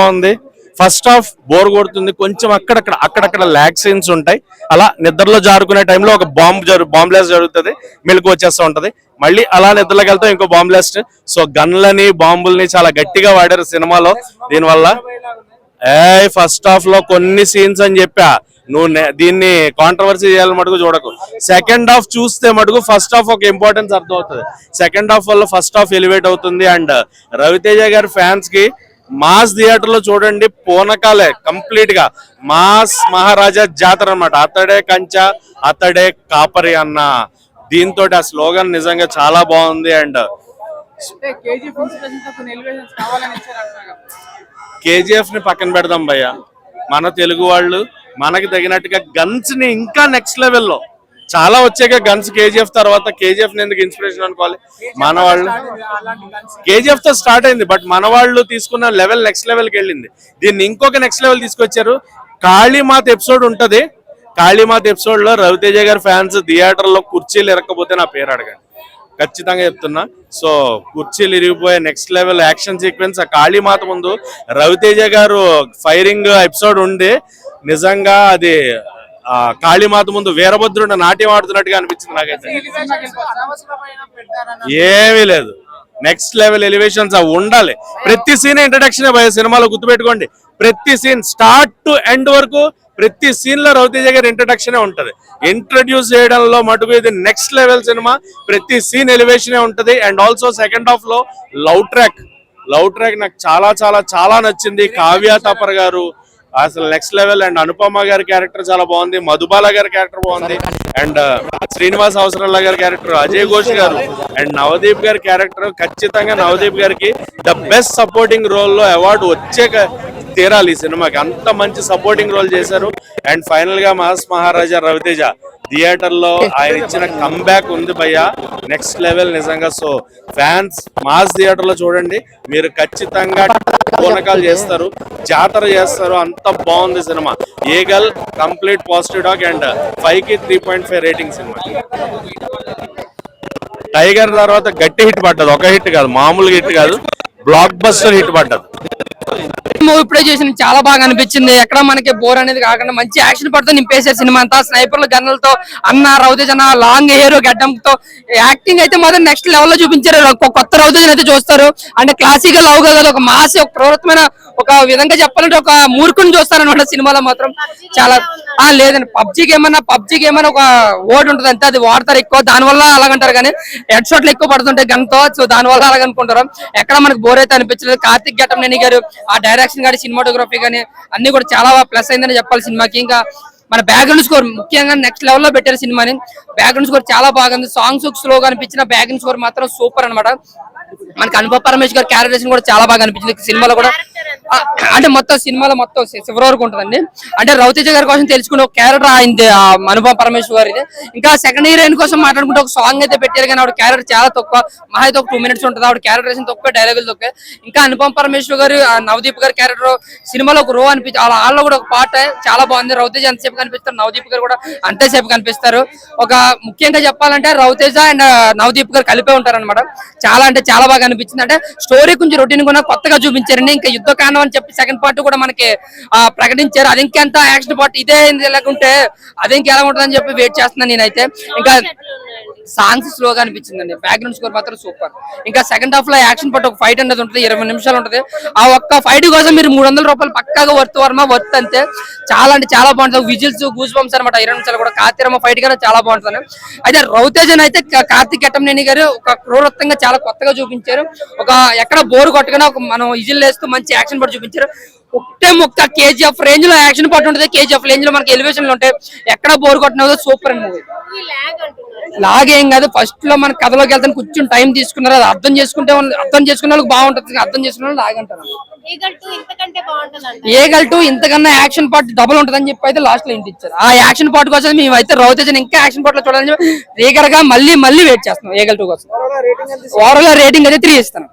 బాగుంది. First half bore కొడుతుంది. కొంచెం అక్కడక్కడ అక్కడక్కడ ల్యాగ్ సీన్స్ ఉంటాయి. అలా నిద్రలో జారుకునే టైంలో ఒక బాంబ్ జరు బాంబ్ బ్లాస్ట్ జరుగుతుంది. మెలకు వచ్చేస్తూ ఉంటది. మళ్ళీ అలా నిద్రలోకి వెళ్తాం ఇంకో బాంబ్ బ్లాస్ట్ సో గన్లని బాంబుల్ని చాలా గట్టిగా వాడారు సినిమాలో. దీనివల్ల ఏ ఫస్ట్ హాఫ్లో కొన్ని సీన్స్ అని చెప్పా. నువ్వు దీన్ని కాంట్రవర్సీ చేయాలని మటుకు చూడకు. సెకండ్ హాఫ్ చూస్తే మటుకు ఫస్ట్ హాఫ్ ఒక ఇంపార్టెన్స్ అర్థం అవుతుంది సెకండ్ హాఫ్ వల్ల ఫస్ట్ హాఫ్ ఎలివేట్ అవుతుంది. అండ్ రవితేజ గారి ఫ్యాన్స్కి మాస్ థియేటర్లో చూడండి పూనకాలే కంప్లీట్గా. మాస్ మహారాజా జాతర అన్నమాట. అతడే కంచ అతడే కాపరి అన్న. దీంతో ఆ స్లోగన్ నిజంగా చాలా బాగుంది అండ్ కేజీఎఫ్ని పక్కన పెడదాం భయ్య. మన తెలుగు వాళ్ళు మనకి తగినట్టుగా గన్స్ని ఇంకా నెక్స్ట్ లెవెల్లో చాలా వచ్చాక గన్స్ కేజీఎఫ్ తర్వాత కేజీఎఫ్ ఎందుకు ఇన్స్పిరేషన్ అనుకోవాలి? మన వాళ్ళు కేజీఎఫ్తో స్టార్ట్ అయింది బట్ మన వాళ్ళు తీసుకున్న లెవెల్ నెక్స్ట్ లెవెల్కి వెళ్ళింది. దీన్ని ఇంకొక నెక్స్ట్ లెవెల్ తీసుకొచ్చారు. కాళీమాత ఎపిసోడ్ ఉంటది. కాళీమాత ఎపిసోడ్లో రవితేజ గారి ఫ్యాన్స్ థియేటర్లో కుర్చీలు ఇరకపోతే నా పేరు అడగండి. ఖచ్చితంగా చెప్తున్నా. సో కుర్చీలు ఇరిగిపోయే నెక్స్ట్ లెవెల్ యాక్షన్ సీక్వెన్స్ ఆ కాళీమాత ముందు రవితేజ గారు ఫైరింగ్ ఎపిసోడ్ ఉంది. నిజంగా అది కాళీమాత ముందు వీరభద్రుడు నాట్యం ఆడుతున్నట్టుగా అనిపించింది నాకైతే. ఏమీ లేదు. నెక్స్ట్ లెవెల్ ఎలివేషన్స్ అవి ఉండాలి. ప్రతి సీన్ ఇంట్రడక్షన్ సినిమాలో గుర్తుపెట్టుకోండి. ప్రతి సీన్ స్టార్ట్ టు ఎండ్ వరకు ప్రతి సీన్లో రవితేజ గారి ఇంట్రడక్షన్ ఉంటది. ఇంట్రడ్యూస్ చేయడంలో మటుకు ఇది నెక్స్ట్ లెవెల్ సినిమా ప్రతి సీన్ ఎలివేషన్ ఉంటది. అండ్ ఆల్సో సెకండ్ హాఫ్లో లవ్ ట్రాక్ లవ్ ట్రాక్ నాకు చాలా చాలా చాలా నచ్చింది. కావ్య తపర్ గారు అసలు నెక్స్ట్ లెవెల్ అండ్ అనుపమ గారి క్యారెక్టర్ చాలా బాగుంది మధుబాల గారి క్యారెక్టర్ బాగుంది. అండ్ uh, శ్రీనివాస్ అవసరాల గారి క్యారెక్టర్ అజయ్ ఘోష్ గారు. అండ్ నవదీప్ గారి క్యారెక్టర్ ఖచ్చితంగా నవదీప్ గారికి ద బెస్ట్ సపోర్టింగ్ రోల్లో అవార్డు వచ్చే తీరాలి ఈ సినిమాకి. అంత మంచి సపోర్టింగ్ రోల్ చేశారు. అండ్ ఫైనల్గా మాస్ మహారాజా రవితేజ. థియేటర్లో ఆయన ఇచ్చిన కంబ్యాక్ ఉంది భయ్య. నెక్స్ట్ లెవెల్ నిజంగా. సో ఫ్యాన్స్ మాస్ థియేటర్లో చూడండి. మీరు ఖచ్చితంగా పూనకాలు చేస్తారు. జాతర చేస్తారు. అంత బాగుంది cinema. Eagle complete positive talk and ఫైవ్కి three point five rating cinema. Tiger తర్వాత గట్టి హిట్ పడ్డది. ఒక హిట్ కాదు. మామూలుగా హిట్ కాదు. బ్లాక్ బస్టర్ హిట్ పడ్డది. మూవీ ఇప్పుడే చూసిన చాలా బాగా అనిపించింది. ఎక్కడ మనకి బోర్ అనేది కాకుండా మంచి యాక్షన్ పడుతూ నింపేసే సినిమా అంతా. స్నైపర్లు గన్నులతో అన్న రౌతేజ్ అన్న లాంగ్ హెయిర్ గడ్డంతో. యాక్టింగ్ అయితే మాత్రం నెక్స్ట్ లెవెల్లో చూపించారు. కొత్త రౌతేజ్ అయితే చూస్తారు. అంటే క్లాసికల్ లవ్ కదా ఒక మాస్ ఒక ప్రవృత్తమైన ఒక విధంగా చెప్పాలంటే ఒక మూర్ఖుని చూస్తారనమాట సినిమాలో మాత్రం. చాలా ఆ లేదండి. పబ్జికి ఏమన్నా పబ్జికి ఏమన్నా ఒక ఓడి ఉంటుంది అంతే అది వాడతారు ఎక్కువ. దాని వల్ల అలాగంటారు కానీ హెడ్ షాట్లు ఎక్కువ పడుతుంటాయి గన్తో సో దాని వల్ల అలాగనుకుంటారు. ఎక్కడ మనకు బోర్ అయితే అనిపించలేదు. కార్తిక్ ఘటమనేని గారు ఆ డైరెక్షన్ కానీ సినిమాటోగ్రఫీ కానీ అన్ని కూడా చాలా ప్లస్ అయిందని చెప్పాలి సినిమాకి. ఇంకా మన బ్యాక్గ్రౌండ్ స్కోర్ ముఖ్యంగా నెక్స్ట్ లెవెల్లో పెట్టారు సినిమాని. బ్యాక్గ్రౌండ్ స్కోర్ చాలా బాగుంది. సాంగ్స్ స్లోగా అనిపించిన బ్యాక్గ్రౌండ్ స్కోర్ మాత్రం సూపర్ అన్నమాట. మనకి అనుప పరమేష్ గారి క్యారెక్టరేషన్ కూడా చాలా బాగా అనిపించింది. సినిమాలో కూడా అంటే మొత్తం సినిమాలో మొత్తం చివరి వరకు ఉంటుందండి. అంటే రవితేజ గారి కోసం తెలుసుకునే ఒక క్యారెక్టర్ అయింది ఆ అనుపమ పరమేశ్వర్ గారిది. ఇంకా సెకండ్ హీరోయిన్ కోసం మాట్లాడుకుంటే ఒక సాంగ్ అయితే పెట్టారు కానీ ఆవిడ క్యారెక్టర్ చాలా తక్కువ. మహా అయితే ఒక టూ మినిట్స్ ఉంటుంది. ఆవిడ క్యారెక్టరేషన్ తక్కువ డైలాగులు తక్కువ. ఇంకా అనుపమ పరమేశ్వర్ గారు నవదీప్ గారి క్యారెక్టర్ సినిమాలో ఒక రో అనిపించి వాళ్ళ వాళ్ళలో కూడా ఒక పాట చాలా బాగుంది. రవితేజ ఎంతసేపు కనిపిస్తారు? నవదీప్ గారు కూడా అంతసేపు కనిపిస్తారు. ఒక ముఖ్యంగా చెప్పాలంటే రవితేజ అండ్ నవదీప్ గారు కలిపే ఉంటారు అనమాట చాలా అంటే చాలా చాలా బాగా అనిపించింది. అంటే స్టోరీ కొంచెం రొటీన్ కూడా కొత్తగా చూపించారండి. ఇంకా యుద్ధ కాండం అని చెప్పి సెకండ్ పార్ట్ కూడా మనకి ఆ, ప్రకటించారు. అది ఇంకెంత యాక్షన్ పార్ట్ ఇదే లేకుంటే అది ఇంకెలా ఉంటుందని చెప్పి వెయిట్ చేస్తున్నాను నేనైతే. ఇంకా సాంగ్స్ స్లోగా అనిపించిందండి. బ్యాక్గ్రౌండ్ స్కోర్ మాత్రం సూపర్. ఇంకా సెకండ్ హాఫ్లో యాక్షన్ పట్టు ఒక ఫైట్ అనేది ఉంటుంది. ఇరవై నిమిషాలు ఉంటుంది. ఆ ఒక్క ఫైట్ కోసం మీరు మూడు వందల రూపాయలు పక్కాగా వర్త్ వర్మ వర్త్ అంతే. చాలా అంటే చాలా బాగుంటుంది. విజిల్స్ గూస్ బంప్స్ అనమాట ఇరవై నిమిషాలు కూడా కార్తీరమ్మ ఫైట్ కానీ చాలా బాగుంటుంది. అయితే రౌతేజన్ అయితే కార్తీక్ ఎట్టంనేని గారు ఒక క్రూరత్వంగా చాలా కొత్తగా చూపించారు. ఒక ఎక్కడ బోర్ కొట్టగానే ఒక మనం విజిల్ వేస్తూ మంచి యాక్షన్ పట్టు చూపించారు. ఒకటే ముక్క కేజీఎఫ్ రేంజ్లో యాక్షన్ పట్టు ఉంటుంది. కేజీఎఫ్ రేంజ్లో మనకి ఎలివేషన్లు ఉంటాయి. ఎక్కడ బోర్ కొట్టినదో సూపర్ అండి మూవీ లాగేం కాదు. ఫస్ట్లో మన కథలోకి వెళ్తాను. కూర్చొని టైం తీసుకున్నారు. అది అర్థం చేసుకుంటే వాళ్ళు- అర్థం చేసుకునే వాళ్ళకి బాగుంటుంది. అర్థం చేసుకునే వాళ్ళు లాగంటారు ఈగల్ టూ ఇంతకంటే బాగుంటుందంట. ఏగల్ టూ ఇంతకన్నా యాక్షన్ పార్ట్ డబుల్ ఉంటుందని చెప్పి అయితే లాస్ట్లో ఇంటి ఇచ్చారు. ఆ యాక్షన్ పార్ట్ కోసం మేము అయితే రవితేజన్ ఇంకా యాక్షన్ పార్ట్లో చూడాలని చెప్పి రీగర్గా మళ్ళీ మళ్ళీ వెయిట్ చేస్తున్నాం ఏగల్ టూ కోసం. ఓవరాల్ రేటింగ్ అయితే త్రీ ఇస్తాను